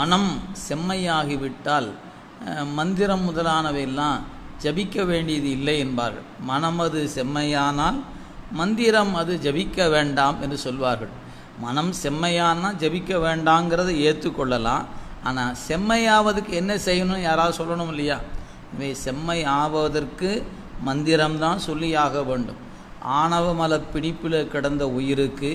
மனம் செம்மையாகிவிட்டால் மந்திரம் முதலானவையெல்லாம் ஜபிக்க வேண்டியது இல்லை என்பார்கள். மனம் அது செம்மையானால் மந்திரம் அது ஜபிக்க வேண்டாம் என்று சொல்வார்கள். மனம் செம்மையானால் ஜபிக்க வேண்டாங்கிறத ஏற்றுக்கொள்ளலாம். ஆனால் செம்மையாவதுக்கு என்ன செய்யணும்? யாராவது சொல்லணும் இல்லையா? இவை செம்மை ஆவதற்கு மந்திரம்தான் சொல்லியாக வேண்டும். ஆணவ மல பிடிப்பில் கிடந்த உயிருக்கு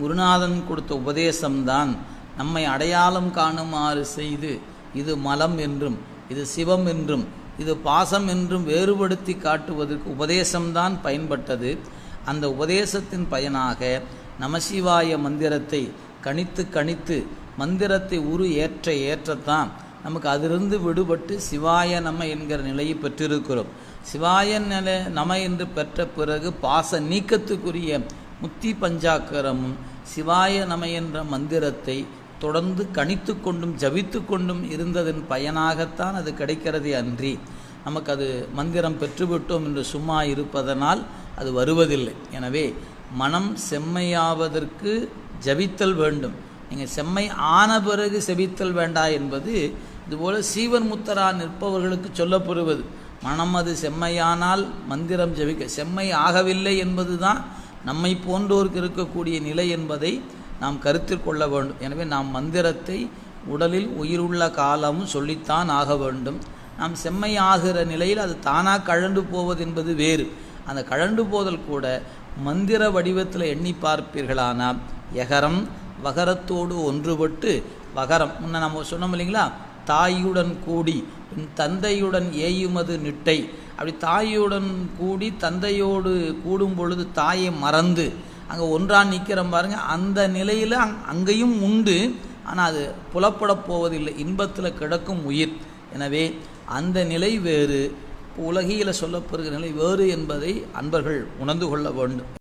குருநாதன் கொடுத்த உபதேசம்தான் நம்மை அடையாளம் காணுமாறு செய்து இது மலம் என்றும் இது சிவம் என்றும் இது பாசம் என்றும் வேறுபடுத்தி காட்டுவதற்கு உபதேசம்தான் பயன்பட்டது. அந்த உபதேசத்தின் பயனாக நமசிவாய மந்திரத்தை கணித்து கணித்து மந்திரத்தை உரு ஏற்ற ஏற்றத்தான் நமக்கு அதிலிருந்து விடுபட்டு சிவாய நம என்கிற நிலையை பெற்றிருக்கிறோம். சிவாய நில நம என்று பெற்ற பிறகு பாச நீக்கத்துக்குரிய முத்தி பஞ்சாக்கரமும் சிவாய நம என்ற மந்திரத்தை தொடர்ந்து கணித்து கொண்டும் ஜபித்து கொண்டும் இருந்ததன் பயனாகத்தான் அது கிடைக்கிறதே அன்றி நமக்கு அது மந்திரம் பெற்றுவிட்டோம் என்று சும்மா இருப்பதனால் அது வருவதில்லை. எனவே மனம் செம்மையாவதற்கு ஜபித்தல் வேண்டும். நீங்கள் செம்மை ஆன பிறகு செபித்தல் வேண்டா என்பது இதுபோல் சீவன் முத்தரா நிற்பவர்களுக்கு சொல்லப்படுவது. மனம் அது செம்மையானால் மந்திரம் ஜபிக்க செம்மை ஆகவில்லை என்பதுதான் நம்மை போன்றோருக்கு இருக்கக்கூடிய நிலை என்பதை நாம் கருத்தில் கொள்ள வேண்டும். எனவே நாம் மந்திரத்தை உடலில் உயிருள்ள காலமும் சொல்லித்தான் ஆக வேண்டும். நாம் செம்மையாகிற நிலையில் அது தானாக கழண்டு போவது என்பது வேறு. அந்த கழண்டு போதல் கூட மந்திர வடிவத்தில் எண்ணி பார்ப்பீர்களானால் எகரம் வகரத்தோடு ஒன்றுபட்டு வகரம். முன்ன நம்ம சொன்னோம் இல்லைங்களா? தாயுடன் கூடி தந்தையுடன் ஏயுமது நிட்டை. அப்படி தாயுடன் கூடி தந்தையோடு கூடும் பொழுது தாயை மறந்து அங்கே ஒன்றாக நிற்கிறோம் பாருங்கள் அந்த நிலையில் அங் அங்கேயும் உண்டு. ஆனால் அது புலப்படப் போவதில்லை. இன்பத்தில் கிடக்கும் உயிர். எனவே அந்த நிலை வேறு. உலகியில் சொல்லப்படுகிற நிலை வேறு என்பதை அன்பர்கள் உணர்ந்து கொள்ள வேண்டும்.